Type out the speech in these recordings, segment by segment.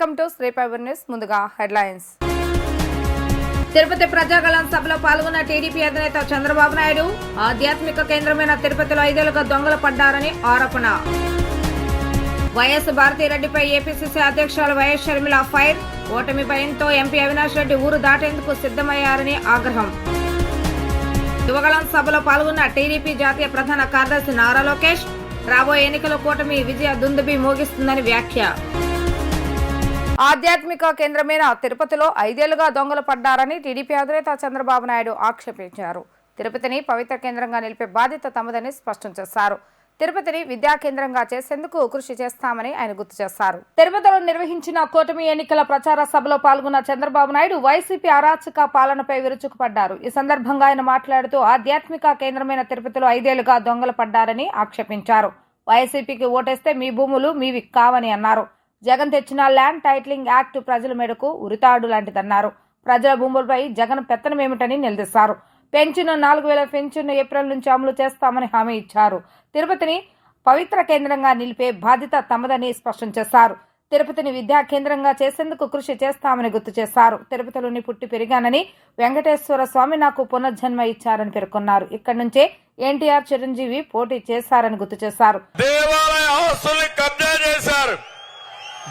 Welcome to news ముందుగా headlines. Tirupati Prajagalam సభలో పాల్గొన్న టీడీపీ అధినేత చంద్రబాబు నాయుడు ఆధ్యాత్మిక కేంద్రమైన తిరుపతిలో ఐదేళ్ళుగా దొంగలు పడ్డారని ఆరోపణ. వైఎస్ భారతిరెడ్డిపై ఏపీసీసీ అధ్యక్షులు వైఎస్ షర్మిల ఫైర్ ఓటమి భయంతో ఎంపీ అవినాష్ రెడ్డి ఊరు దాటేందుకు సిద్ధమయ్యారని ఆగ్రహం. యువగళం సభలో పాల్గొన్న టీడీపీ జాతీయ ప్రధాన కార్యదర్శి నారా లోకేష్ రాబోయే ఎన్నికల కూటమి విజయ దుందుబి మోగిస్తుందని వ్యాఖ్య. ఆధ్యాత్మిక కేంద్రమైన తిరుపతిలో ఐదేళ్ళుగా దొంగలు పడ్డారని టీడీపీ అధినేత చంద్రబాబు నాయుడు ఆక్షేపించారు. తిరుపతిని పవిత్ర కేంద్రంగా నిలిపే బాధ్యత తమదని స్పష్టం చేశారు. తిరుపతిని విద్యా కేంద్రంగా చేసేందుకు కృషి చేస్తామని ఆయన గుర్తు చేశారు. తిరుపతిలో నిర్వహించిన కూటమి ఎన్నికల ప్రచార సభలో పాల్గొన్న చంద్రబాబు నాయుడు వైసీపీ అరాచక పాలనపై విరుచుకుపడ్డారు. ఈ సందర్భంగా ఆయన మాట్లాడుతూ ఆధ్యాత్మిక కేంద్రమైన తిరుపతిలో ఐదేళ్ళుగా దొంగలు పడ్డారని ఆక్షేపించారు. వైసీపీకి ఓటేస్తే మీ భూములు మీవి కావని అన్నారు. జగన్ తెచ్చిన ల్యాండ్ టైటిలింగ్ యాక్ట్ ప్రజల మేడకు ఉరితాడు లాంటిదన్నారు. ప్రజల భూములపై జగన్ పెత్తనమేమిటని నిలదీశారు. పెన్షన్ నాలుగు వేల పెన్షన్ ఏప్రిల్ నుంచి అమలు చేస్తామని హామీ ఇచ్చారు. తిరుపతిని పవిత్ర కేంద్రంగా నిలిపే బాధ్యత తమదని స్పష్టం చేశారు. తిరుపతిని విద్యా కేంద్రంగా చేసేందుకు కృషి చేస్తామని గుర్తు చేశారు. తిరుపతిలోని పుట్టి పెరిగానని వెంకటేశ్వర స్వామి నాకు పునర్జన్మ ఇచ్చారని పేర్కొన్నారు. ఇక్కడి నుంచే ఎన్టీఆర్ చిరంజీవి పోటీ చేశారని గుర్తు చేశారు. దేవాలయ ఆస్తుల్ని కబ్జా చేశారు.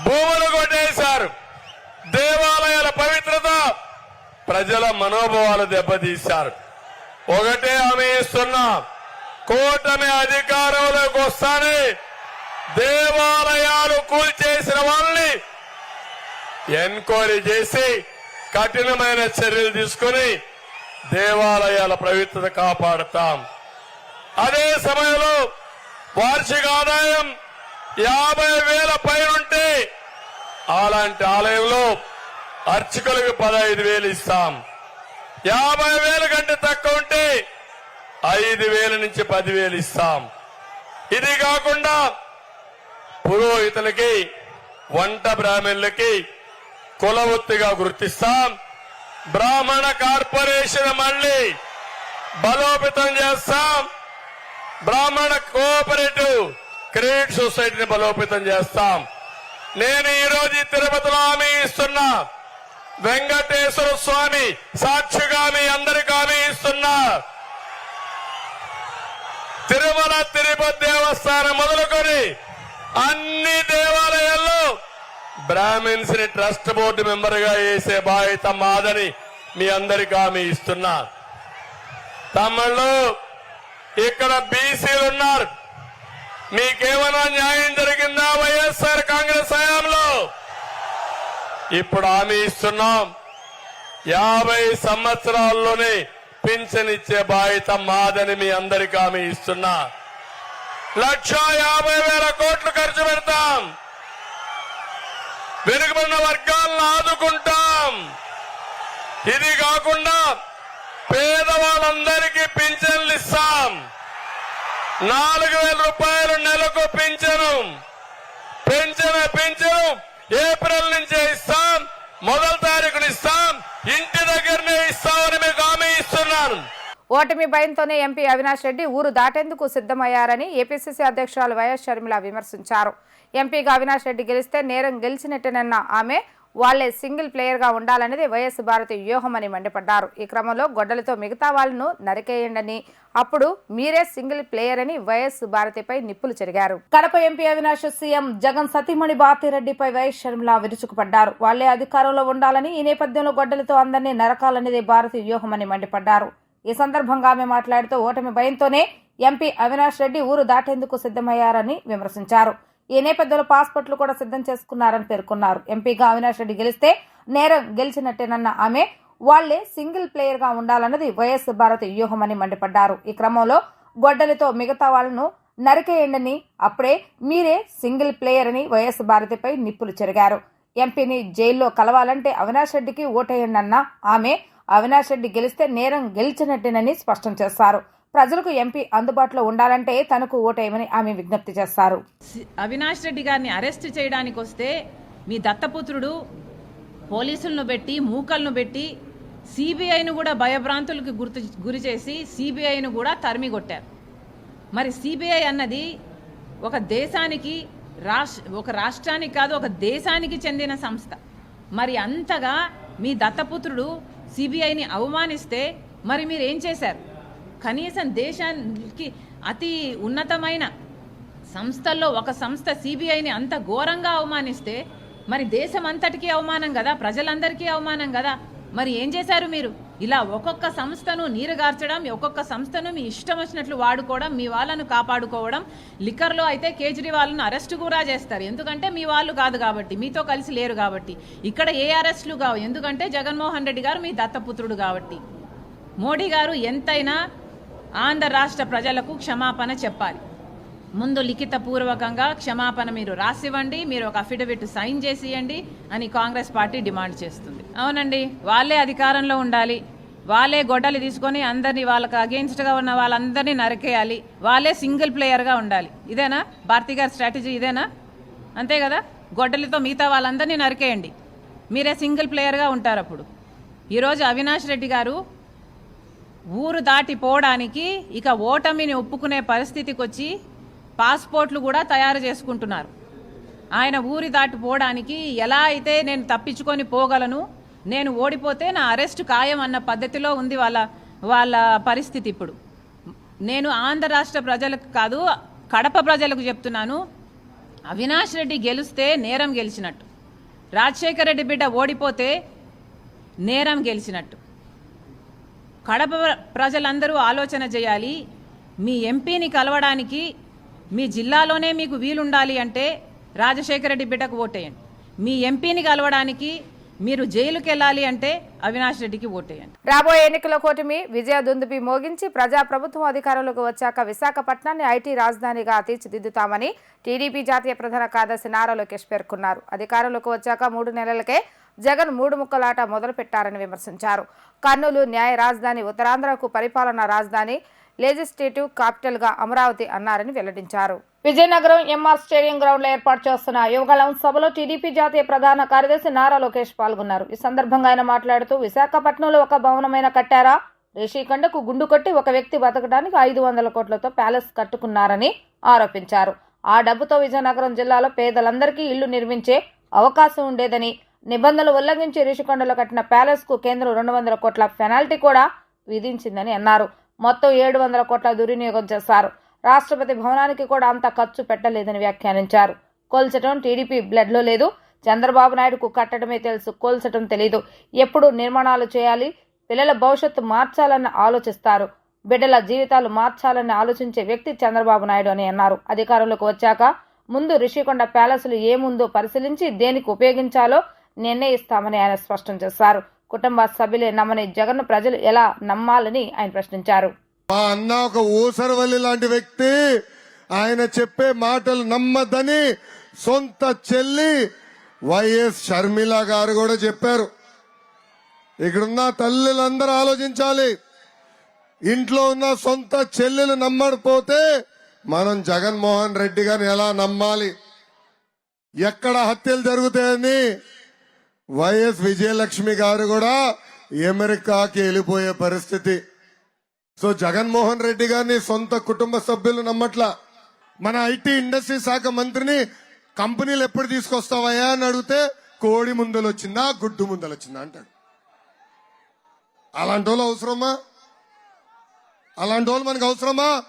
భూములు కొట్టేశారు. దేవాలయాల పవిత్రత ప్రజల మనోభావాలు దెబ్బతీశారు. ఒకటే ఆమె ఇస్తున్నా కూటమి అధికారంలోకి వస్తానే దేవాలయాలు కూల్చేసిన వాళ్ళని ఎంక్వైరీ చేసి కఠినమైన చర్యలు తీసుకుని దేవాలయాల పవిత్రత కాపాడుతాం. అదే సమయంలో వార్షిక ఆదాయం యాభై వేల పైనుంటే అలాంటి ఆలయంలో అర్చకులకు పదహైదు వేలు ఇస్తాం. యాభై వేల కంటే తక్కువ ఉంటే ఐదు వేల నుంచి పదివేలు ఇస్తాం. ఇది కాకుండా పురోహితులకి వంట బ్రాహ్మణులకి కులవృత్తిగా గుర్తిస్తాం. బ్రాహ్మణ కార్పొరేషన్ మళ్ళీ బలోపేతం చేస్తాం. బ్రాహ్మణ కోఆపరేటివ్ క్రెడిట్ సొసైటీని బలోపేతం చేస్తాం. నేను ఈరోజు ఈ తిరుపతిలో హామీ ఇస్తున్నా. వెంకటేశ్వర స్వామి సాక్షిగా మీ అందరికి హామీ ఇస్తున్నా. తిరుమల తిరుపతి దేవస్థానం మొదలుకొని అన్ని దేవాలయాల్లో బ్రాహ్మిన్స్ని ట్రస్ట్ బోర్డు మెంబర్గా వేసే బాధ్యత మాదని మీ అందరికి హామీ ఇస్తున్నా. తమ్ముళ్ళు ఇక్కడ బీసీలు ఉన్నారు మీకేమైనా న్యాయం జరిగిందా వైఎస్ఆర్ కాంగ్రెస్ హయాంలో? ఇప్పుడు హామీ ఇస్తున్నాం. యాభై సంవత్సరాల్లోనే పింఛన్ ఇచ్చే బాధ్యత మాదని మీ అందరికి హామీ ఇస్తున్నా. లక్ష యాభై వేల కోట్లు ఖర్చు పెడతాం. వెనుకబడిన వర్గాలను ఆదుకుంటాం. ఇది కాకుండా పేదవాళ్ళందరికీ పింఛన్లు ఇస్తాం. నాలుగు వేల రూపాయలు నెలకు పింఛను. పెంచిన పింఛను. ఏప్రిల్ నుంచే ఇస్తాం. మొదటి తారీఖున ఇస్తాం. ఇంటి దగ్గరనే ఇస్తామని మీకు హామీ ఇస్తున్నాను. ఓటమి భయంతోనే ఎంపీ అవినాష్ రెడ్డి ఊరు దాటేందుకు సిద్ధమయ్యారని ఏపీసీసీ అధ్యక్షురాలు వైఎస్ షర్మిల విమర్శించారు. ఎంపీగా అవినాష్ రెడ్డి గెలిస్తే నేరం గెలిచినట్టేనన్న ఆమె వాళ్ళే సింగిల్ ప్లేయర్గా ఉండాలనేది వైఎస్ భారతి వ్యూహమని మండిపడ్డారు. ఈ క్రమంలో గొడ్డలతో మిగతా వాళ్ళను నరికేయండని అప్పుడు మీరే సింగిల్ ప్లేయర్ అని వైఎస్ భారతిపై నిప్పులు చెరిగారు. కడప ఎంపీ అవినాష్ సీఎం జగన్ సతీమణి భారతిరెడ్డిపై వైఎస్ షర్మిల విరుచుకుపడ్డారు. వాళ్ళే అధికారంలో ఉండాలని ఈ నేపథ్యంలో గొడ్డలతో అందరినీ నరకాలనేది భారతి వ్యూహమని మండిపడ్డారు. ఈ సందర్భంగా ఆమె మాట్లాడుతూ ఓటమి భయంతోనే ఎంపీ అవినాష్ రెడ్డి ఊరు దాటేందుకు సిద్ధమయ్యారని విమర్శించారు. ఈ నేపథ్యంలో పాస్పోర్ట్లు కూడా సిద్ధం చేసుకున్నారని పేర్కొన్నారు. ఎంపీగా అవినాష్ రెడ్డి గెలిస్తే నేరం గెలిచినట్టేనన్న ఆమె వాళ్ళే సింగిల్ ప్లేయర్గా ఉండాలన్నది వైఎస్ భారత్ వ్యూహమని మండిపడ్డారు. ఈ క్రమంలో గొడ్డలితో మిగతా వాళ్ళను నరికేయండని అప్పుడే మీరే సింగిల్ ప్లేయర్ అని వైఎస్ భారతిపై నిప్పులు చెరిగారు. ఎంపీని జైల్లో కలవాలంటే అవినాష్ రెడ్డికి ఓటేయండన్న ఆమె అవినాష్ రెడ్డి గెలిస్తే నేరం గెలిచినట్టేనని స్పష్టం చేశారు. ప్రజలకు ఎంపీ అందుబాటులో ఉండాలంటే తనకు ఓటేయమని ఆమె విజ్ఞప్తి చేస్తారు. అవినాష్ రెడ్డి గారిని అరెస్ట్ చేయడానికి వస్తే మీ దత్తపుత్రుడు పోలీసులను పెట్టి మూకలను పెట్టి సిబిఐను కూడా భయభ్రాంతులకు గుర్తు గురి చేసి సిబిఐను కూడా తరిమి కొట్టారు. మరి సిబిఐ అన్నది ఒక దేశానికి రాష్ట్ర ఒక రాష్ట్రానికి కాదు ఒక దేశానికి చెందిన సంస్థ. మరి అంతగా మీ దత్తపుత్రుడు సిబిఐని అవమానిస్తే మరి మీరు ఏం చేశారు? కనీసం దేశానికి అతి ఉన్నతమైన సంస్థల్లో ఒక సంస్థ సిబిఐని అంత ఘోరంగా అవమానిస్తే మరి దేశం అంతటికీ అవమానం కదా? ప్రజలందరికీ అవమానం కదా? మరి ఏం చేశారు మీరు? ఇలా ఒక్కొక్క సంస్థను నీరుగార్చడం ఒక్కొక్క సంస్థను మీ ఇష్టం వచ్చినట్లు వాడుకోవడం మీ వాళ్ళను కాపాడుకోవడం లిక్కర్లో అయితే కేజ్రీవాల్ను అరెస్ట్ కూడా చేస్తారు. ఎందుకంటే మీ వాళ్ళు కాదు కాబట్టి మీతో కలిసి లేరు కాబట్టి. ఇక్కడ ఏ అరెస్టులు కావు. ఎందుకంటే జగన్మోహన్ రెడ్డి గారు మీ దత్తపుత్రుడు కాబట్టి. మోడీ గారు ఎంతైనా ఆంధ్ర రాష్ట్ర ప్రజలకు క్షమాపణ చెప్పాలి. ముందు లిఖిత పూర్వకంగా క్షమాపణ మీరు రాసివ్వండి మీరు ఒక అఫిడవిట్ సైన్ చేసి ఇవ్వండి అని కాంగ్రెస్ పార్టీ డిమాండ్ చేస్తుంది. అవునండి వాళ్ళే అధికారంలో ఉండాలి. వాళ్ళే గొడ్డలి తీసుకొని అందరినీ వాళ్ళకి అగేన్స్ట్గా ఉన్న వాళ్ళందరినీ నరికేయాలి. వాళ్ళే సింగిల్ ప్లేయర్గా ఉండాలి. ఇదేనా? భారతీ గారి స్ట్రాటజీ ఇదేనా? అంతే కదా? గొడ్డలితో మిగతా వాళ్ళందరినీ నరికేయండి. మీరే సింగిల్ ప్లేయర్గా ఉంటారు అప్పుడు ఈరోజు అవినాష్ రెడ్డి గారు ఊరు దాటిపోవడానికి ఇక ఓటమిని ఒప్పుకునే పరిస్థితికి వచ్చి పాస్పోర్ట్లు కూడా తయారు చేసుకుంటున్నారు. ఆయన ఊరి దాటిపోవడానికి ఎలా అయితే నేను తప్పించుకొని పోగలను నేను ఓడిపోతే నా అరెస్ట్ ఖాయం అన్న పద్ధతిలో ఉంది వాళ్ళ వాళ్ళ పరిస్థితి ఇప్పుడు. నేను ఆంధ్ర రాష్ట్ర ప్రజలకు కాదు కడప ప్రజలకు చెప్తున్నాను అవినాష్ రెడ్డి గెలిస్తే నేరం గెలిచినట్టు. రాజశేఖర రెడ్డి బిడ్డ ఓడిపోతే నేరం గెలిచినట్టు. కడప ప్రజలందరూ ఆలోచన చేయాలి. మీ ఎంపీని కలవడానికి మీ జిల్లాలోనే మీకు వీలుండాలి అంటే రాజశేఖర రెడ్డి బిడ్డకు ఓటేయండి. మీ ఎంపీని కలవడానికి మీరు జైలుకి వెళ్ళాలి అంటే అవినాష్ రెడ్డికి ఓటేయండి. రాబోయే ఎన్నికల కూటమి విజయ దుందుబి మోగించి ప్రజాప్రభుత్వం అధికారంలోకి వచ్చాక విశాఖపట్నాన్ని ఐటీ రాజధానిగా తీర్చిదిద్దుతామని టీడీపీ జాతీయ ప్రధాన కార్యదర్శి నారా లోకేష్ పేర్కొన్నారు. అధికారంలోకి వచ్చాక మూడు నెలలకే జగన్ మూడు ముక్కలాట మొదలుపెట్టారని విమర్శించారు. కర్నూలు న్యాయ రాజధాని ఉత్తరాంధ్రకు పరిపాలనా రాజధాని లెజిస్లేటివ్ క్యాపిటల్గా అమరావతి అన్నారని వెల్లడించారు. విజయనగరం ఎంఆర్ స్టేడియం గ్రౌండ్లో ఏర్పాటు చేస్తున్న యువగళం సభలో టీడీపీ జాతీయ ప్రధాన కార్యదర్శి నారా లోకేష్ పాల్గొన్నారు. ఈ సందర్భంగా ఆయన మాట్లాడుతూ విశాఖపట్నంలో ఒక భవనమైన కట్టారా? రేషికండకు గుండు కొట్టి ఒక వ్యక్తి బతకడానికి ఐదు వందల కోట్లతో ప్యాలెస్ కట్టుకున్నారని ఆరోపించారు. ఆ డబ్బుతో విజయనగరం జిల్లాలో పేదలందరికీ ఇళ్ళు నిర్మించే అవకాశం ఉండేదని నిబంధనలు ఉల్లంఘించి రిషికొండలో కట్టిన ప్యాలెస్కు కేంద్రం రెండు వందల కోట్ల పెనాల్టీ కూడా విధించిందని అన్నారు. మొత్తం ఏడు వందల కోట్ల దుర్వినియోగం చేశారు. రాష్ట్రపతి భవనానికి కూడా అంత ఖర్చు పెట్టలేదని వ్యాఖ్యానించారు. కోల్చటం టీడీపీ బ్లడ్లో లేదు. చంద్రబాబు నాయుడుకు కట్టడమే తెలుసు. కోల్చటం తెలియదు ఎప్పుడు నిర్మాణాలు చేయాలి? పిల్లల భవిష్యత్తు మార్చాలని ఆలోచిస్తారు. బిడ్డల జీవితాలు మార్చాలని ఆలోచించే వ్యక్తి చంద్రబాబు నాయుడు అని అన్నారు. అధికారంలోకి వచ్చాక ముందు రిషికొండ ప్యాలెస్లు ఏముందో పరిశీలించి దేనికి ఉపయోగించాలో నిర్ణయిస్తామని ఆయన స్పష్టం చేశారు. కుటుంబ సభ్యులే నమ్మని జగన్ ప్రజలు ఎలా నమ్మాలని ఆయన ప్రశ్నించారు. మా అన్న ఒక ఊసరవల్లి లాంటి వ్యక్తి. ఆయన చెప్పే మాటలు నమ్మదని సొంత చెల్లి వైఎస్ షర్మిల గారు కూడా చెప్పారు. ఇక్కడున్న తల్లులందరూ ఆలోచించాలి. ఇంట్లో ఉన్న సొంత చెల్లెలు నమ్మకపోతే మనం జగన్మోహన్ రెడ్డి గారిని ఎలా నమ్మాలి? ఎక్కడ హత్యలు జరుగుతాయని వైఎస్ విజయలక్ష్మి గారు కూడా అమెరికాకి వెళ్ళిపోయే పరిస్థితి. సో జగన్మోహన్ రెడ్డి గారిని సొంత కుటుంబ సభ్యులు నమ్మట్లా. మన ఐటీ ఇండస్ట్రీ శాఖ మంత్రిని కంపెనీలు ఎప్పుడు తీసుకొస్తావయ్యా అని అడిగితే కోడి ముందలు వచ్చిందా గుడ్డు ముందలు వచ్చిందా అంటాడు. అలాంటి వాళ్ళు అవసరమా? అలాంటి వాళ్ళు మనకు అవసరమా?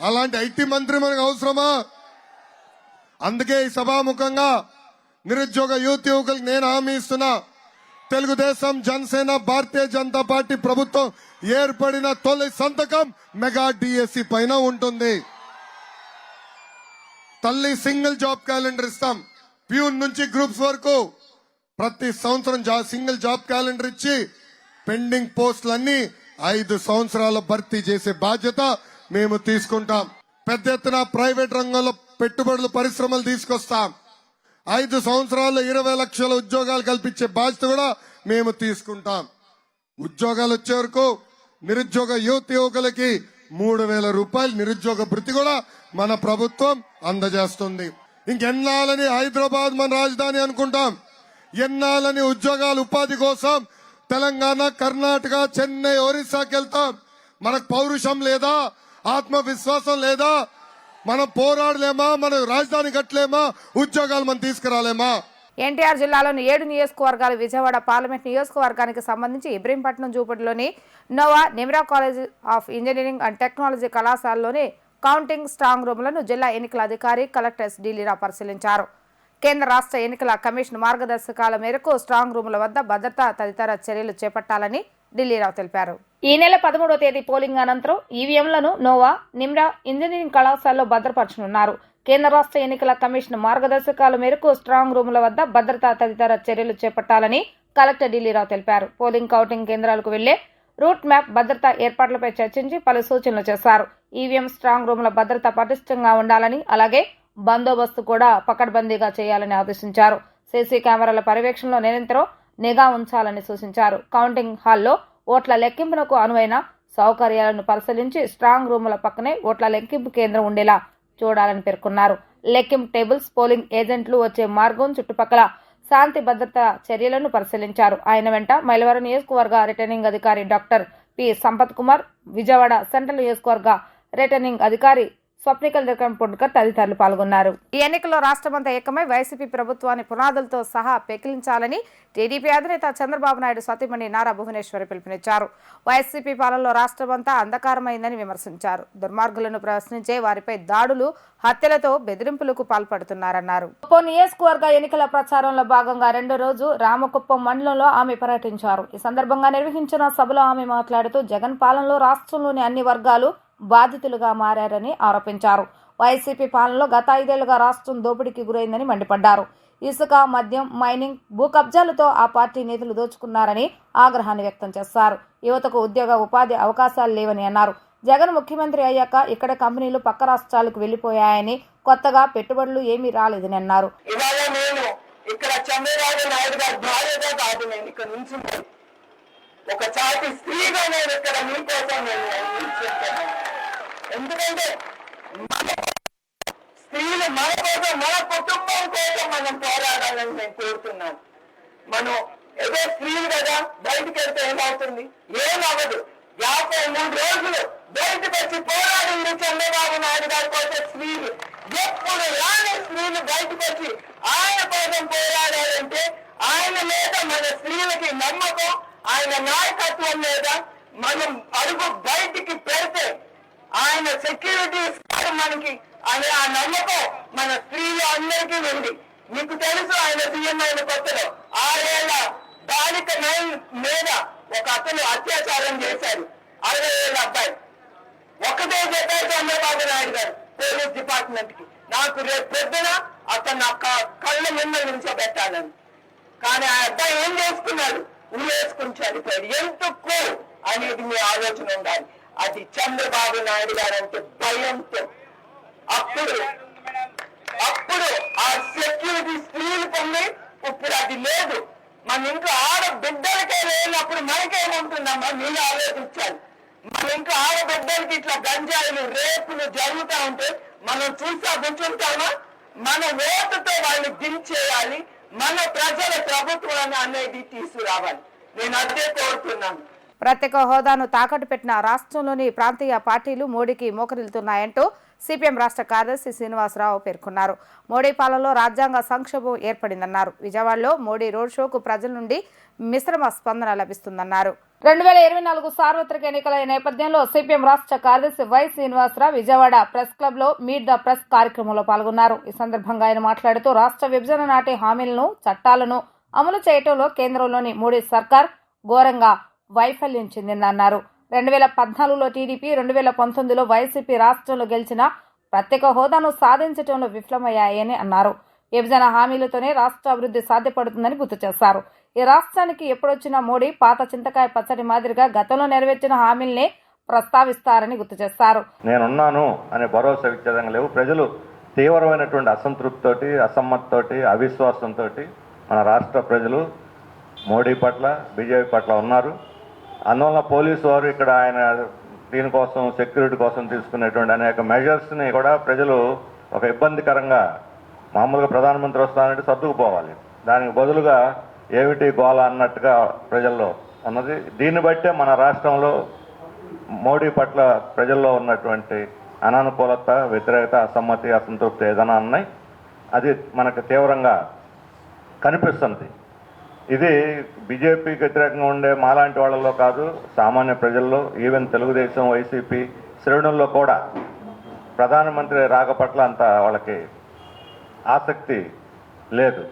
అలాంటి ఐటీ మంత్రి మనకు అవసరమా? అందుకే ఈ సభాముఖంగా నిరుద్యోగ యూత్ యువకులకు నేను హామీ ఇస్తున్నా. తెలుగుదేశం జనసేన భారతీయ జనతా పార్టీ ప్రభుత్వం ఏర్పడిన తొలి సంతకం మెగా డిఎస్సి పైన ఉంటుంది. తల్లి సింగిల్ జాబ్ క్యాలెండర్ ఇస్తాం. ప్యూన్ నుంచి గ్రూప్స్ వరకు ప్రతి సంవత్సరం సింగిల్ జాబ్ క్యాలెండర్ ఇచ్చి పెండింగ్ పోస్టులన్నీ ఐదు సంవత్సరాల భర్తీ చేసే బాధ్యత మేము తీసుకుంటాం. పెద్ద ఎత్తున ప్రైవేట్ రంగంలో పెట్టుబడులు పరిశ్రమలు తీసుకొస్తాం. ఐదు సంవత్సరాల్లో ఇరవై లక్షల ఉద్యోగాలు కల్పించే బాధ్యత కూడా మేము తీసుకుంటాం. ఉద్యోగాలు వచ్చే వరకు నిరుద్యోగ యువత యువకులకి మూడు వేల రూపాయలు నిరుద్యోగ భృతి కూడా మన ప్రభుత్వం అందజేస్తుంది. ఇంకెన్నాళ్ళని హైదరాబాద్ మన రాజధాని అనుకుంటాం. ఎన్నాళ్ళని ఉద్యోగాలు ఉపాధి కోసం తెలంగాణ కర్ణాటక చెన్నై ఒరిస్సాకి వెళ్తాం. మనకు పౌరుషం లేదా ఆత్మవిశ్వాసం లేదా మనం పోరాడలేమా? మన రాజధాని కట్టలేమా? ఉద్యోగాలు మనం తీసుకురాలేమా? ఎన్టీఆర్ జిల్లాలోని ఏడు నియోజకవర్గాలు విజయవాడ పార్లమెంట్ నియోజకవర్గానికి సంబంధించి Ibrahimpatnam జూపడిలోని Nova Nimra college of engineering and technology కళాశాలలోని counting strong రూమ్లను జిల్లా ఎన్నికల అధికారి కలెక్టర్ ఎస్ ఢిల్లీరా పరిశీలించారు. కేంద్ర రాష్ట్ర ఎన్నికల కమిషన్ మార్గదర్శకాల మేరకు స్ట్రాంగ్ రూముల వద్ద భద్రత తదితర చర్యలు చేపట్టాలని ఢిల్లీరావు తెలిపారు. ఈ నెల పదమూడవ తేదీ పోలింగ్ అనంతరం ఈవీఎంలను నోవా నిమ్రా ఇంజనీరింగ్ కళాశాలలో భద్రపరచనున్నారు. కేంద్ర రాష్ట్ర ఎన్నికల కమిషన్ మార్గదర్శకాల మేరకు స్ట్రాంగ్ రూముల వద్ద భద్రత తదితర చర్యలు చేపట్టాలని కలెక్టర్ ఢిల్లీరావు తెలిపారు. పోలింగ్ కౌంటింగ్ కేంద్రాలకు వెళ్ళే రూట్ మ్యాప్ భద్రతా ఏర్పాట్లపై చర్చించి పలు సూచనలు చేశారు. ఈవీఎం స్ట్రాంగ్ రూముల భద్రత పటిష్టంగా ఉండాలని అలాగే బందోబస్తు కూడా పకడ్బందీగా చేయాలని ఆదేశించారు. సీసీ కెమెరాల పర్యవేక్షణలో నిరంతరం నిఘా ఉంచాలని సూచించారు. కౌంటింగ్ హాల్లో ఓట్ల లెక్కింపునకు అనువైన సౌకర్యాలను పరిశీలించి స్ట్రాంగ్ రూముల పక్కనే ఓట్ల లెక్కింపు కేంద్రం ఉండేలా చూడాలని పేర్కొన్నారు. లెక్కింపు టేబుల్స్ పోలింగ్ ఏజెంట్లు వచ్చే మార్గం చుట్టుపక్కల శాంతి భద్రత చర్యలను పరిశీలించారు. ఆయన వెంట మైలవరం నియోజకవర్గ రిటర్నింగ్ అధికారి doctor P. Sampath Kumar Vijayawada central నియోజకవర్గ రిటర్నింగ్ అధికారి స్వప్నికల్ పొడ్కర్ తదితరులు పాల్గొన్నారు. ఈ ఎన్నికల్లో రాష్ట్రమంతా ఏకమై వైసీపీ ప్రభుత్వాన్ని పునాదులతో సహా పెకిలించాలని టీడీపీ అధినేత చంద్రబాబు నాయుడు సతీమణి నారా భువనేశ్వరి పిలుపునిచ్చారు. వైసీపీ పాలనలో రాష్ట్రమంతా అంధకారమైందని విమర్శించారు. దుర్మార్గులను ప్రశ్నించే వారిపై దాడులు హత్యలతో బెదిరింపులకు పాల్పడుతున్నారన్నారు. ఒప్పో నియోజకవర్గ ఎన్నికల ప్రచారంలో భాగంగా రెండో రోజు రామకుప్పం మండలంలో ఆమె పర్యటించారు. ఈ సందర్భంగా నిర్వహించిన సభలో ఆమె మాట్లాడుతూ జగన్ పాలనలో రాష్ట్రంలోని అన్ని వర్గాలు బాధితులుగా మారారని ఆరోపించారు. వైసీపీ పాలనలో గత ఐదేళ్ళుగా రాష్ట్రం దోపిడీకి గురైందని మండిపడ్డారు. ఇసుక మద్యం మైనింగ్ భూ కబ్జాలతో ఆ పార్టీ నేతలు దోచుకున్నారని ఆగ్రహాన్ని వ్యక్తం చేశారు. యువతకు ఉద్యోగ ఉపాధి అవకాశాలు లేవని అన్నారు. జగన్ ముఖ్యమంత్రి అయ్యాక ఇక్కడ కంపెనీలు పక్క రాష్ట్రాలకు వెళ్ళిపోయాయని కొత్తగా పెట్టుబడులు ఏమీ రాలేదని అన్నారు. ఇవాళ నేను ఇక్కడ చంద్రబాబు నాయుడు గారు భార్యగా కాదు నేను ఇక్కడ నుంచి ఒక చాటి స్త్రీగా నేను ఇక్కడ మీకోసం నేను ఎందుకంటే మన స్త్రీలు మన కోసం మన కుటుంబం కోసం మనం పోరాడాలని నేను కోరుతున్నాను. మనం ఏదో స్త్రీలు కదా బయటికి వెళ్తే ఏమవుతుంది? ఏమవ్వదు. యాభై మూడు రోజులు బయటకు వచ్చి పోరాడింది చంద్రబాబు నాయుడు గారి కోసం స్త్రీలు. ఎప్పుడు రాని స్త్రీలు బయటకు వచ్చి ఆయన కోసం పోరాడారంటే ఆయన మీద మన స్త్రీలకి నమ్మకం ఆయన నాయకత్వం మీద మనం అడుగు బయటికి పెడితే ఆయన సెక్యూరిటీ ఇస్తాడు మనకి అనే ఆ నమ్మకం మన స్త్రీలు అందరికీ ఉంది. మీకు తెలుసు ఆయన సీఎం అయిన కొత్తలో ఆరేళ్ళ బాలిక నయం మీద ఒక అతను అత్యాచారం చేశారు అరవై ఏళ్ళ అబ్బాయి. ఒకటే చెప్పారు చంద్రబాబు నాయుడు గారు పోలీస్ డిపార్ట్మెంట్కి. నాకు రేపు పొద్దున అతను నా క- కళ్ళ ముందు కానీ ఆ అబ్బాయి ఏం చేసుకున్నాడు? ఊరేసుకుని చనిపోయాడు. ఎందుకు అనేది మీ ఆలోచన ఉండాలి. అది చంద్రబాబు నాయుడు గారు అంటే భయంతో. అప్పుడు అప్పుడు ఆ సెక్యూరిటీ స్త్రీలు పొంది ఇప్పుడు అది లేదు. మన ఇంట్లో ఆడబిడ్డలకే లేనప్పుడు మనకేముంటుందమ్మా? నేను ఆలోచించాలి. మన ఇంట్లో ఆడబిడ్డలకి ఇట్లా గంజాయిలు రేపులు జరుగుతూ ఉంటే మనం చూసా కూర్చుంటామా మన ఓటుతో వాళ్ళు దించేయాలి. మన ప్రజల ప్రభుత్వాన్ని అనేది తీసుకురావాలి. నేను అదే కోరుతున్నాను. ప్రత్యేక హోదాను తాకట్టు పెట్టిన రాష్ట్రంలోని ప్రాంతీయ పార్టీలు మోడీకి మోకరిల్లుతున్నాయంటూ సిపిఎం రాష్ట్ర కార్యదర్శి శ్రీనివాసరావు పేర్కొన్నారు. మోడీ పాలనలో రాజ్యాంగ సంక్షోభం ఏర్పడిందన్నారు. విజయవాడలో మోడీ రోడ్ షోకు ప్రజల నుండి మిశ్రమ స్పందన లభిస్తుందన్నారు. రెండు వేల ఇరవై నాలుగు సార్వత్రిక ఎన్నికల నేపథ్యంలో సిపిఎం రాష్ట్ర కార్యదర్శి వై శ్రీనివాసరావు విజయవాడ ప్రెస్ క్లబ్లో మీట్ ద ప్రెస్ కార్యక్రమంలో పాల్గొన్నారు. ఈ సందర్భంగా ఆయన మాట్లాడుతూ రాష్ట్ర విభజన నాటి హామీలను చట్టాలను అమలు చేయటంలో కేంద్రంలోని మోడీ సర్కార్ ఘోరంగా వైఫల్యం చెందిందన్నారు. రెండు వేల పద్నాలుగులో టీడీపీ రెండు వేల పంతొమ్మిదిలో వైసీపీ రాష్ట్రంలో గెలిచిన ప్రత్యేక హోదాను సాధించడంలో విఫలమయ్యాయని అన్నారు. విభజన హామీలతోనే రాష్ట్ర అభివృద్ధి సాధ్యపడుతుందని గుర్తు చేశారు. ఈ రాష్ట్రానికి ఎప్పుడొచ్చినా మోడీ పాత చింతకాయ పచ్చడి మాదిరిగా గతంలో నెరవేర్చిన హామీల్ని ప్రస్తావిస్తారని గుర్తు చేస్తారు. నేనున్నాను అనే భరోసా ఇచ్చే విధంగా లేవు. ప్రజలు తీవ్రమైనటువంటి అసంతృప్తితోటి అసమ్మతితోటి అవిశ్వాసంతో మన రాష్ట్ర ప్రజలు మోడీ పట్ల బీజేపీ పట్ల ఉన్నారు. అందువల్ల పోలీసు వారు ఇక్కడ ఆయన దీనికోసం సెక్యూరిటీ కోసం తీసుకునేటువంటి అనేక మెజర్స్ని కూడా ప్రజలు ఒక ఇబ్బందికరంగా మామూలుగా ప్రధానమంత్రి వస్తానంటే సర్దుకుపోవాలి. దానికి బదులుగా ఏమిటి గోల అన్నట్టుగా ప్రజల్లో ఉన్నది? దీన్ని బట్టే మన రాష్ట్రంలో మోడీ పట్ల ప్రజల్లో ఉన్నటువంటి అనానుకూలత వ్యతిరేకత అసమ్మతి అసంతృప్తి ఏదైనా ఉన్నాయి? అది మనకు తీవ్రంగా కనిపిస్తుంది. ఇది బీజేపీకి వ్యతిరేకంగా ఉండే మాలాంటి వాళ్ళలో కాదు సామాన్య ప్రజల్లో ఈవెన్ తెలుగుదేశం వైసీపీ శ్రేణుల్లో కూడా ప్రధానమంత్రి రాక పట్ల అంత వాళ్ళకి ఆసక్తి లేదు.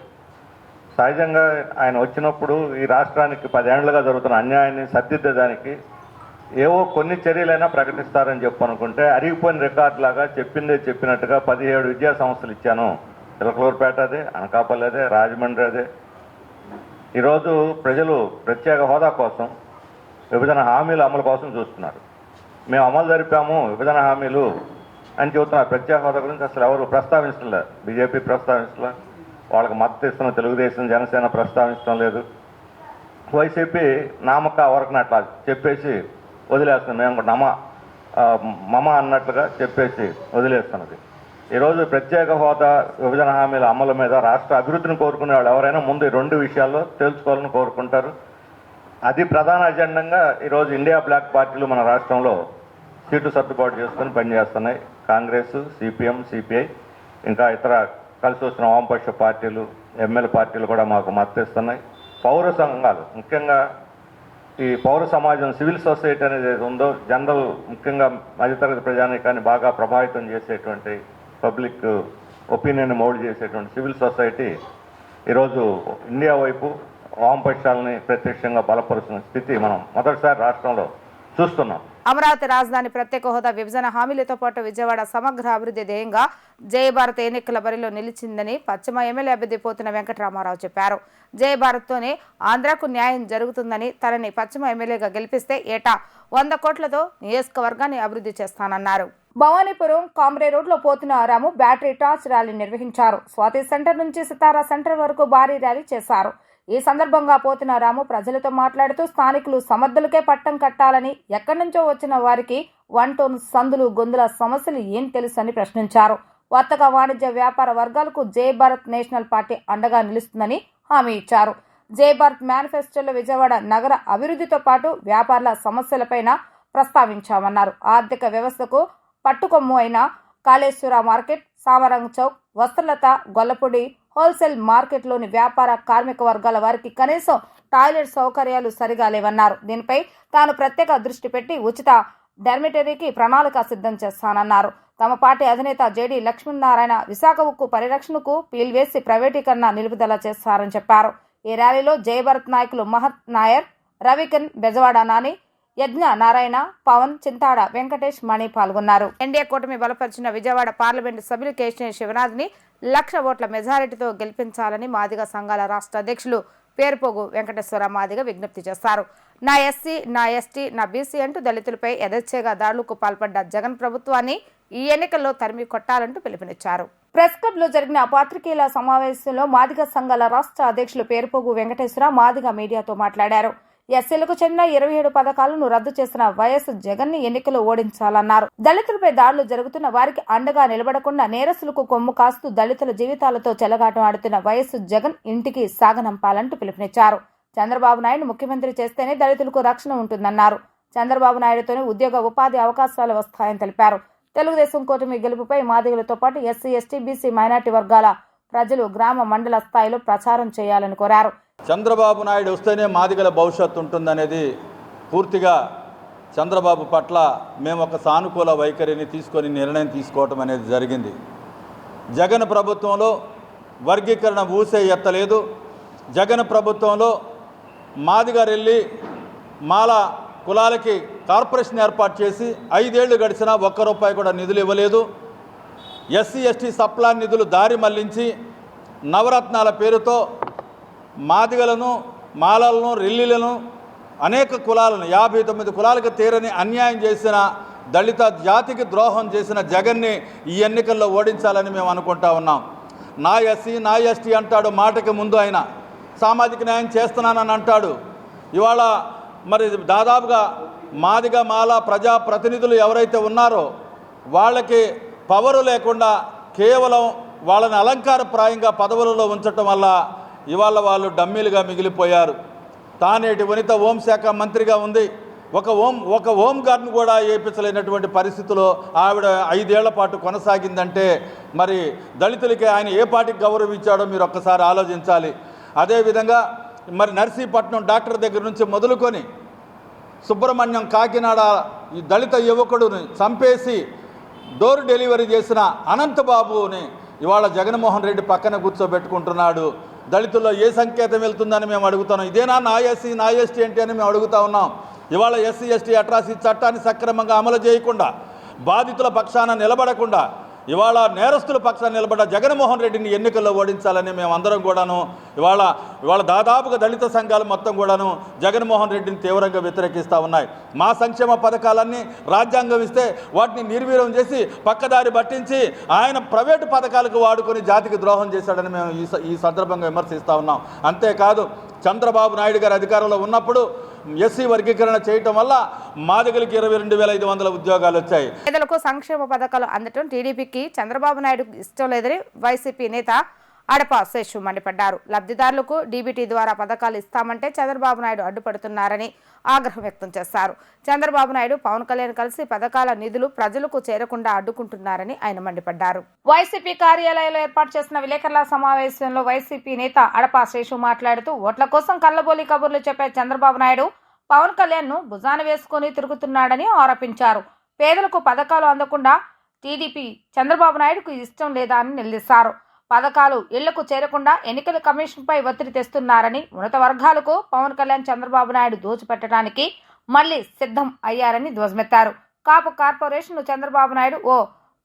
సహజంగా ఆయన వచ్చినప్పుడు ఈ రాష్ట్రానికి పదేళ్ళుగా జరుగుతున్న అన్యాయాన్ని సర్దిద్దడానికి ఏవో కొన్ని చర్యలైనా ప్రకటిస్తారని చెప్పు అనుకుంటే అరిగిపోయిన రికార్డులాగా చెప్పిందే చెప్పినట్టుగా పదిహేడు విద్యా సంస్థలు ఇచ్చాను. చిలకలూరుపేట అదే అనకాపల్లి అదే రాజమండ్రి అదే. ఈరోజు ప్రజలు ప్రత్యేక హోదా కోసం విభజన హామీల అమలు కోసం చూస్తున్నారు. మేము అమలు జరిపాము విభజన హామీలు అని చెబుతున్నారు. ప్రత్యేక హోదా గురించి అసలు ఎవరు ప్రస్తావించలేదు బీజేపీ ప్రస్తావించలేదు వాళ్ళకి మద్దతు ఇస్తున్న తెలుగుదేశం జనసేన ప్రస్తావించడం లేదు. వైసీపీ నామక వరకు అట్లా చెప్పేసి వదిలేస్తుంది. మేము కూడా నమ మమ అన్నట్లుగా చెప్పేసి వదిలేస్తున్నది. ఈరోజు ప్రత్యేక హోదా విభజన హామీల అమలు మీద రాష్ట్ర అభివృద్ధిని కోరుకునే వాళ్ళు ఎవరైనా ముందు ఈ రెండు విషయాల్లో తెలుసుకోవాలని కోరుకుంటారు. అది ప్రధాన అజెండంగా ఈరోజు ఇండియా బ్లాక్ పార్టీలు మన రాష్ట్రంలో సీటు సర్దుబాటు చేసుకొని పనిచేస్తున్నాయి. కాంగ్రెస్ సిపిఎం సిపిఐ ఇంకా ఇతర కలిసి వచ్చిన వామపక్ష పార్టీలు ఎమ్మెల్యే పార్టీలు కూడా మాకు మద్దతిస్తున్నాయి. పౌర సంఘాలు ముఖ్యంగా ఈ పౌర సమాజం సివిల్ సొసైటీ అనేది ఉందో జనరల్ ముఖ్యంగా మధ్యతరగతి ప్రజానికాన్ని బాగా ప్రభావితం చేసేటువంటి పబ్లిక్ ఒపీనియన్ మౌల్డ్ చేసేటువంటి సివిల్ సొసైటీ ఈరోజు ఇండియా వైపు వామపక్షాలని ప్రత్యక్షంగా బలపరుస్తున్న స్థితి మనం మొదటిసారి రాష్ట్రంలో చూస్తున్నాం. అమరావతి రాజధాని ప్రత్యేక హోదా విభజన హామీలతో పాటు విజయవాడ సమగ్ర అభివృద్ధి ధ్యేయంగా జయ భారత్ ఎన్నికల బరిలో నిలిచిందని పశ్చిమ ఎమ్మెల్యే అభ్యర్థి పోతున్న వెంకటరామారావు చెప్పారు. జయ భారత్తోనే ఆంధ్రాకు న్యాయం జరుగుతుందని తనని పశ్చిమ ఎమ్మెల్యేగా గెలిపిస్తే ఏటా వంద కోట్లతో నియోజకవర్గాన్ని అభివృద్ధి చేస్తానన్నారు. భవానీపురం కామ్రే రోడ్లో పోతున్న రాము బ్యాటరీ టార్చ్ ర్యాలీ నిర్వహించారు. స్వాతి సెంటర్ నుంచి సితారా సెంటర్ వరకు భారీ ర్యాలీ చేశారు. ఈ సందర్భంగా పోతినారాము ప్రజలతో మాట్లాడుతూ స్థానికులు సమర్థులకే పట్టం కట్టాలని ఎక్కడి నుంచో వచ్చిన వారికి వన్ టోన్ సందులు గొంతుల సమస్యలు ఏం తెలుసని ప్రశ్నించారు. వర్తక వాణిజ్య వ్యాపార వర్గాలకు జై భారత్ నేషనల్ పార్టీ అండగా నిలుస్తుందని హామీ ఇచ్చారు. జై భారత్ మేనిఫెస్టోలో విజయవాడ నగర అభివృద్ధితో పాటు వ్యాపారుల సమస్యలపైన ప్రస్తావించామన్నారు. ఆర్థిక వ్యవస్థకు పట్టుకొమ్ము అయిన కాళేశ్వర మార్కెట్ సామరంగ్ చౌక్ వస్త్రలత గొల్లపూడి హోల్సేల్ మార్కెట్లోని వ్యాపార కార్మిక వర్గాల వారికి కనీసం టాయిలెట్ సౌకర్యాలు సరిగా లేవన్నారు. దీనిపై తాను ప్రత్యేక దృష్టి పెట్టి ఉచిత డర్మిటరీకి ప్రణాళిక సిద్ధం చేస్తానన్నారు. తమ పార్టీ అధినేత జేడీ లక్ష్మీనారాయణ విశాఖ ఉక్కు పరిరక్షణకు పీల్వేసి ప్రైవేటీకరణ నిలుపుదల చేస్తారని చెప్పారు. ఈ ర్యాలీలో జయభరత్ నాయకులు మహత్ నాయర్ రవికన్ బెజవాడ నాని యజ్ఞ నారాయణ పవన్ చింతాడ వెంకటేష్ మణి పాల్గొన్నారు. ఎన్డీఏ కూటమి బలపరిచిన విజయవాడ పార్లమెంటు సభ్యులు కేశినేని శివనాథ్ని లక్ష ఓట్ల మెజారిటీతో గెలిపించాలని మాదిగ సంఘాల రాష్ట్ర అధ్యక్షులు పేరుపోగు వెంకటేశ్వర మాదిగ విజ్ఞప్తి చేశారు. నా ఎస్సీ నా ఎస్టీ నా బీసీ అంటూ దళితులపై యథేచ్ఛగా దాడులకు పాల్పడ్డ జగన్ ప్రభుత్వాన్ని ఈ ఎన్నికల్లో తరిమి కొట్టాలంటూ పిలుపునిచ్చారు. ప్రెస్ క్లబ్లో జరిగిన పాత్రికేయుల సమావేశంలో మాదిగ సంఘాల రాష్ట్ర అధ్యక్షులు పేరుపోగు వెంకటేశ్వర మాదిగ మీడియాతో మాట్లాడారు. ఎస్సీలకు చెందిన ఇరవై ఏడు పథకాలను రద్దు చేసిన వైఎస్ జగన్ని ఎన్నికలు ఓడించాలన్నారు. దళితులపై దాడులు జరుగుతున్న వారికి అండగా నిలబడకుండా నేరస్తులకు కొమ్ము కాస్తూ దళితుల జీవితాలతో చెలగాటం ఆడుతున్న వైఎస్ జగన్ ఇంటికి సాగనంపాలంటూ పిలుపునిచ్చారు. చంద్రబాబు నాయుడు ముఖ్యమంత్రి చేస్తేనే దళితులకు రక్షణ ఉంటుందన్నారు. చంద్రబాబు నాయుడుతోనే ఉద్యోగ ఉపాధి అవకాశాలు వస్తాయని తెలిపారు. తెలుగుదేశం కూటమి గెలుపుపై మాదిగలతో పాటు ఎస్సీ ఎస్టీ బీసీ మైనార్టీ వర్గాల ప్రజలు గ్రామ మండల స్థాయిలో ప్రచారం చేయాలని కోరారు. చంద్రబాబు నాయుడు వస్తేనే మాదిగల భవిష్యత్తు ఉంటుందనేది పూర్తిగా చంద్రబాబు పట్ల మేము ఒక సానుకూల వైఖరిని తీసుకొని నిర్ణయం తీసుకోవటం అనేది జరిగింది. జగన్ ప్రభుత్వంలో వర్గీకరణ ఊసే ఎత్తలేదు. జగన్ ప్రభుత్వంలో మాదిగారెళ్ళి మాల కులాలకి కార్పొరేషన్ ఏర్పాటు చేసి ఐదేళ్ళు గడిచినా ఒక్క రూపాయి కూడా నిధులు ఇవ్వలేదు. ఎస్సీ ఎస్టీ సప్లాన్ నిధులు దారి మళ్ళించి నవరత్నాల పేరుతో మాదిగలను మాలలను రెల్లిలను అనేక కులాలను యాభై తొమ్మిది కులాలకు తీరని అన్యాయం చేసిన దళిత జాతికి ద్రోహం చేసిన జగన్ని ఈ ఎన్నికల్లో ఓడించాలని మేము అనుకుంటా ఉన్నాం. నా ఎస్సీ నా ఎస్టీ అంటాడు మాటకి ముందు ఆయన. సామాజిక న్యాయం చేస్తున్నానని అంటాడు. ఇవాళ మరి దాదాపుగా మాదిగ మాల ప్రజా ప్రతినిధులు ఎవరైతే ఉన్నారో వాళ్ళకి పవరు లేకుండా కేవలం వాళ్ళని అలంకారప్రాయంగా పదవులలో ఉంచటం వల్ల ఇవాళ వాళ్ళు డమ్మీలుగా మిగిలిపోయారు. తానేటి వనిత హోంశాఖ మంత్రిగా ఉంది. ఒక హోం ఒక హోమ్ గార్డ్ను కూడా ఏపించలేనటువంటి పరిస్థితిలో ఆవిడ ఐదేళ్ళ పాటు కొనసాగిందంటే మరి దళితులకి ఆయన ఏ పాటికి గౌరవం ఇచ్చాడో మీరు ఒక్కసారి ఆలోచించాలి. అదేవిధంగా మరి నర్సీపట్నం డాక్టర్ దగ్గర నుంచి మొదలుకొని సుబ్రహ్మణ్యం కాకినాడ ఈ దళిత యువకుడిని చంపేసి డోర్ డెలివరీ చేసిన అనంతబాబుని ఇవాళ జగన్మోహన్ రెడ్డి పక్కన కూర్చోబెట్టుకుంటున్నాడు. దళితుల్లో ఏ సంకేతం వెళ్తుందని మేము అడుగుతున్నాం. ఇదేనా నా ఎస్సీ నా ఎస్టీ ఏంటి అని మేము అడుగుతా ఉన్నాం. ఇవాళ ఎస్సీ ఎస్టీ అట్రాసిటీ చట్టాన్ని సక్రమంగా అమలు చేయకుండా బాధితుల పక్షాన నిలబడకుండా ఇవాళ నేరస్తుల పక్షాన్ని నిలబడ్డ జగన్మోహన్ రెడ్డిని ఎన్నికల్లో ఓడించాలని మేము అందరం కూడాను ఇవాళ ఇవాళ దాదాపుగా దళిత సంఘాలు మొత్తం కూడాను జగన్మోహన్ రెడ్డిని తీవ్రంగా వ్యతిరేకిస్తూ ఉన్నాయి. మా సంక్షేమ పథకాలన్నీ రాజ్యాంగం ఇస్తే వాటిని నిర్వీర్యం చేసి పక్కదారి పట్టించి ఆయన ప్రైవేటు పథకాలకు వాడుకొని జాతికి ద్రోహం చేశాడని మేము ఈ స- ఈ సందర్భంగా విమర్శిస్తూ ఉన్నాం. అంతేకాదు చంద్రబాబు నాయుడు గారు అధికారంలో ఉన్నప్పుడు ఎస్సీ వర్గీకరణ చేయటం వల్ల మాదిగలకి ఇరవై రెండు వేల ఐదు వందల ఉద్యోగాలు వచ్చాయి. పేదలకు సంక్షేమ పథకాలు అందటం టీడీపీకి చంద్రబాబు నాయుడు ఇష్టం లేదని వైసీపీ నేత అడప శేషు మండిపడ్డారు. లబ్ధిదారులకు డీబీటీ ద్వారా పథకాలు ఇస్తామంటే చంద్రబాబు నాయుడు అడ్డుపడుతున్నారని ఆగ్రహం వ్యక్తం చేశారు. చంద్రబాబు నాయుడు పవన్ కళ్యాణ్ కలిసి పథకాల నిధులు ప్రజలకు చేరకుండా అడ్డుకుంటున్నారని ఆయన మండిపడ్డారు. వైసీపీ కార్యాలయంలో ఏర్పాటు చేసిన విలేకరుల సమావేశంలో వైసీపీ నేత అడప శేషు మాట్లాడుతూ ఓట్ల కోసం కళ్ళబోలి కబుర్లు చెప్పే చంద్రబాబు నాయుడు పవన్ కళ్యాణ్ను భుజాన వేసుకొని తిరుగుతున్నాడని ఆరోపించారు. పేదలకు పథకాలు అందకుండా టీడీపీ చంద్రబాబు నాయుడుకు ఇష్టం లేదా అని నిలదీశారు. పథకాలు ఇళ్ళకు చేరకుండా ఎన్నికల కమిషన్పై ఒత్తిడి తెస్తున్నారని ఉన్నత వర్గాలకు పవన్ కళ్యాణ్ చంద్రబాబు నాయుడు దోచిపెట్టడానికి మళ్ళీ సిద్ధం అయ్యారని ధ్వజమెత్తారు. కాపు కార్పొరేషన్ను చంద్రబాబు నాయుడు ఓ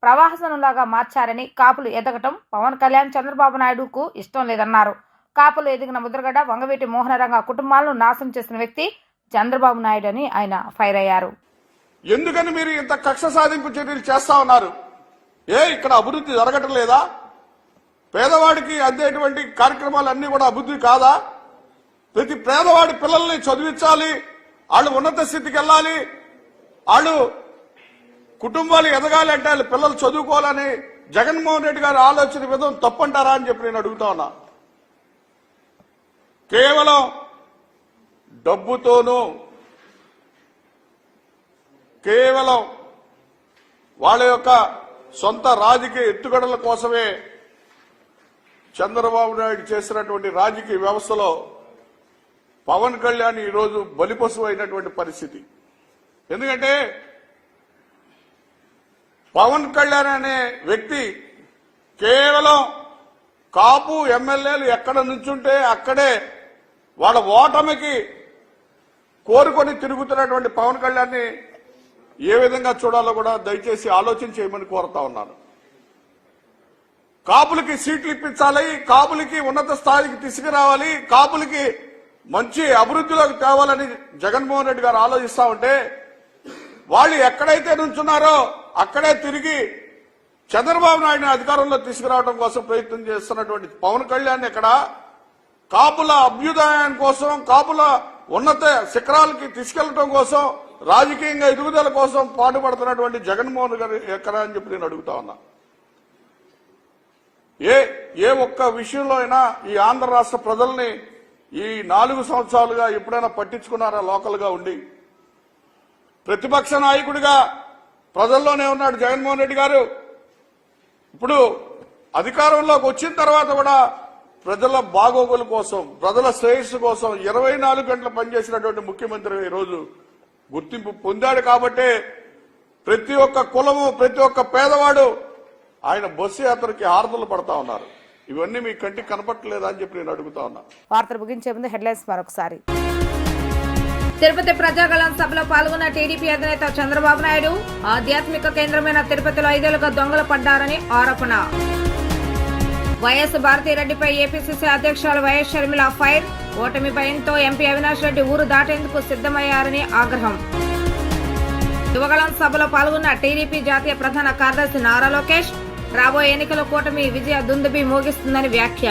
ప్రవాసనంలాగా మార్చారని కాపులు ఎదగటం పవన్ కళ్యాణ్ చంద్రబాబు నాయుడుకు ఇష్టం లేదన్నారు. కాపులు ఎదిగిన ముద్రగడ వంగవీటి మోహనరంగ కుటుంబాలను నాశనం చేసిన వ్యక్తి చంద్రబాబు నాయుడు అని ఆయన ఫైర్ అయ్యారు. ఎందుకని మీరు ఇంత కక్ష సాధింపు చర్యలు చేస్తా ఉన్నారు? ఏ ఇక్కడ అభివృద్ధి జరగటం లేదా? పేదవాడికి అందేటువంటి కార్యక్రమాలన్నీ కూడా అభివృద్ధి కాదా? ప్రతి పేదవాడి పిల్లల్ని చదివించాలి వాళ్ళు ఉన్నత స్థితికి వెళ్ళాలి వాళ్ళు కుటుంబాలు ఎదగాలి అంటే వాళ్ళ పిల్లలు చదువుకోవాలని జగన్మోహన్ రెడ్డి గారి ఆలోచన విధం తప్పంటారా అని చెప్పి నేను అడుగుతా ఉన్నా. కేవలం డబ్బుతోనూ కేవలం వాళ్ళ యొక్క సొంత రాజకీయ ఎత్తుగడల కోసమే చంద్రబాబు నాయుడు చేసినటువంటి రాజకీయ వ్యవస్థలో పవన్ కళ్యాణ్ ఈరోజు బలిపశువు అయినటువంటి పరిస్థితి. ఎందుకంటే పవన్ కళ్యాణ్ అనే వ్యక్తి కేవలం కాపు ఎమ్మెల్యేలు ఎక్కడ నుంచుంటే అక్కడే వాళ్ళ ఓటమికి కోరుకొని తిరుగుతున్నటువంటి పవన్ కళ్యాణ్ని ఏ విధంగా చూడాలో కూడా దయచేసి ఆలోచన చేయమని కోరుతా ఉన్నాను. కాపులకి సీట్లు ఇప్పించాలి కాపులకి ఉన్నత స్థాయికి తీసుకురావాలి కాపులకి మంచి అభివృద్ధిలోకి తేవాలని జగన్మోహన్ రెడ్డి గారు ఆలోచిస్తా ఉంటే వాళ్ళు ఎక్కడైతే నుంచున్నారో అక్కడే తిరిగి చంద్రబాబు నాయుడు అధికారంలో తీసుకురావడం కోసం ప్రయత్నం చేస్తున్నటువంటి పవన్ కళ్యాణ్ ఇక్కడ కాపుల అభ్యుదయం కోసం కాపుల ఉన్నత శిఖరాలకి తీసుకెళ్ళడం కోసం రాజకీయంగా ఎదుగుదల కోసం పాటుపడుతున్నటువంటి జగన్మోహన్ గారు ఎక్కడ అని చెప్పి నేను అడుగుతా ఉన్నా. ఏ ఏ ఒక్క విషయంలో అయినా ఈ ఆంధ్ర రాష్ట్ర ప్రజల్ని ఈ నాలుగు సంవత్సరాలుగా ఎప్పుడైనా పట్టించుకున్నారా లోకల్గా ఉండి? ప్రతిపక్ష నాయకుడిగా ప్రజల్లోనే ఉన్నాడు జగన్మోహన్ రెడ్డి గారు. ఇప్పుడు అధికారంలోకి వచ్చిన తర్వాత కూడా ప్రజల బాగోగుల కోసం ప్రజల శ్రేయస్సు కోసం ఇరవై నాలుగు గంటలు పనిచేసినటువంటి ముఖ్యమంత్రి ఈరోజు గుర్తింపు పొందాడు కాబట్టే ప్రతి ఒక్క కులము ప్రతి ఒక్క పేదవాడు ఆయన బస్సు యాత్రకి హారతలు పడతా ఉన్నారు. ఇవన్నీ మీ కంటికి కనపట్టలేదా అని చెప్పి నేను అడుగుతా ఉన్నా. వార్తలు ముగించే ముందు హెడ్లైన్స్ మరొకసారి. తిరుపతి ప్రజాగళం సభలో పాల్గొన్న టీడీపీ అధినేత చంద్రబాబు నాయుడు ఆధ్యాత్మిక కేంద్రమైన తిరుపతిలో ఐదేళ్ళుగా దొంగలు పడ్డారని ఆరోపణ. వైఎస్ భారతీరెడ్డిపై ఏపీసీసీ అధ్యక్షురాలు వైఎస్ షర్మిల ఫైర్. ఓటమి భయంతో ఎంపీ అవినాష్ రెడ్డి ఊరు దాటేందుకు సిద్ధమయ్యారని ఆగ్రహం. యువగళం సభలో పాల్గొన్న టీడీపీ జాతీయ ప్రధాన కార్యదర్శి నారా లోకేష్ రాబోయే ఎన్నికల కూటమి విజయ దుందుబి మోగిస్తుందని వ్యాఖ్య.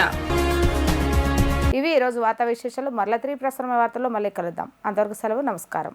ఇవి ఈరోజు వార్తా విశేషాలు. మరల త్రీ ప్రసరమ వార్తల్లో మళ్ళీ కలుద్దాం. అంతవరకు సెలవు నమస్కారం.